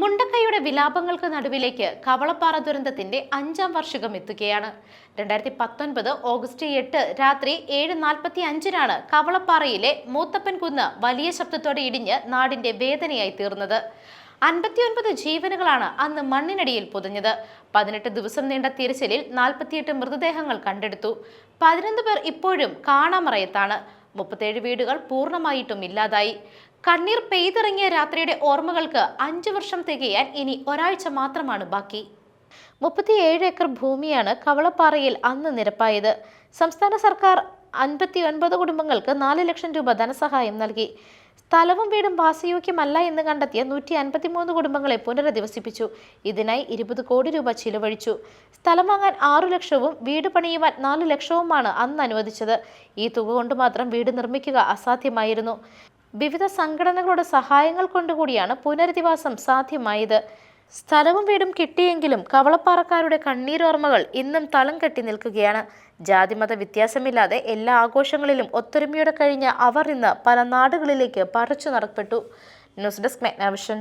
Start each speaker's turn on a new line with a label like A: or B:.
A: മുണ്ടക്കൈയുടെ വിലാപങ്ങൾക്ക് നടുവിലേക്ക് കവളപ്പാറ ദുരന്തത്തിന്റെ അഞ്ചാം വർഷികം എത്തുകയാണ്. രണ്ടായിരത്തി പത്തൊൻപത് ഓഗസ്റ്റ് എട്ട് രാത്രി ഏഴ് നാൽപ്പത്തി അഞ്ചിനാണ് കവളപ്പാറയിലെ മൂത്തപ്പൻ കുന്ന് വലിയ ശബ്ദത്തോടെ ഇടിഞ്ഞ് നാടിന്റെ വേദനയായി തീർന്നത്. അൻപത്തിയൊൻപത് ജീവനുകളാണ് അന്ന് മണ്ണിനടിയിൽ പൊതിഞ്ഞത്. പതിനെട്ട് ദിവസം നീണ്ട തിരച്ചിലിൽ നാൽപ്പത്തിയെട്ട് മൃതദേഹങ്ങൾ കണ്ടെടുത്തു. പതിനൊന്ന് പേർ ഇപ്പോഴും കാണാമറയത്താണ്. മുപ്പത്തേഴ് വീടുകൾ പൂർണമായിട്ടും ഇല്ലാതായി. കണ്ണീർ പെയ്തിറങ്ങിയ രാത്രിയുടെ ഓർമ്മകൾക്ക് അഞ്ചു വർഷം തികയാൻ ഇനി ഒരാഴ്ച മാത്രമാണ് ബാക്കി. മുപ്പത്തിയേഴ് ഏക്കർ ഭൂമിയാണ് കവളപ്പാറയിൽ അന്ന് നിരപ്പായത്. സംസ്ഥാന സർക്കാർ അൻപത്തി ഒൻപത് കുടുംബങ്ങൾക്ക് നാല് ലക്ഷം രൂപ ധനസഹായം നൽകി. സ്ഥലവും വീടും വാസയോഗ്യമല്ല എന്ന് കണ്ടെത്തിയ നൂറ്റി അൻപത്തിമൂന്ന് കുടുംബങ്ങളെ പുനരധിവസിപ്പിച്ചു. ഇതിനായി ഇരുപത് കോടി രൂപ ചിലവഴിച്ചു. സ്ഥലം വാങ്ങാൻ ആറു ലക്ഷവും വീട് പണിയുവാൻ നാലു ലക്ഷവുമാണ് അന്ന് അനുവദിച്ചത്. ഈ തുക കൊണ്ട് മാത്രം വീട് നിർമ്മിക്കുക അസാധ്യമായിരുന്നു. വിവിധ സംഘടനകളുടെ സഹായങ്ങൾ കൊണ്ടുകൂടിയാണ് പുനരധിവാസം സാധ്യമായത്. സ്ഥലവും വീടും കിട്ടിയെങ്കിലും കവളപ്പാറക്കാരുടെ കണ്ണീരോർമ്മകൾ ഇന്നും തളം കെട്ടി നിൽക്കുകയാണ്. ജാതിമത വ്യത്യാസമില്ലാതെ എല്ലാ ആഘോഷങ്ങളിലും ഒത്തൊരുമയോടെ കഴിഞ്ഞ അവർ ഇന്ന് പല നാടുകളിലേക്ക് പറിച്ചു നടപ്പെട്ടു ന്യൂസ് ഡെസ്ക് മെഗ്നാവിഷൻ.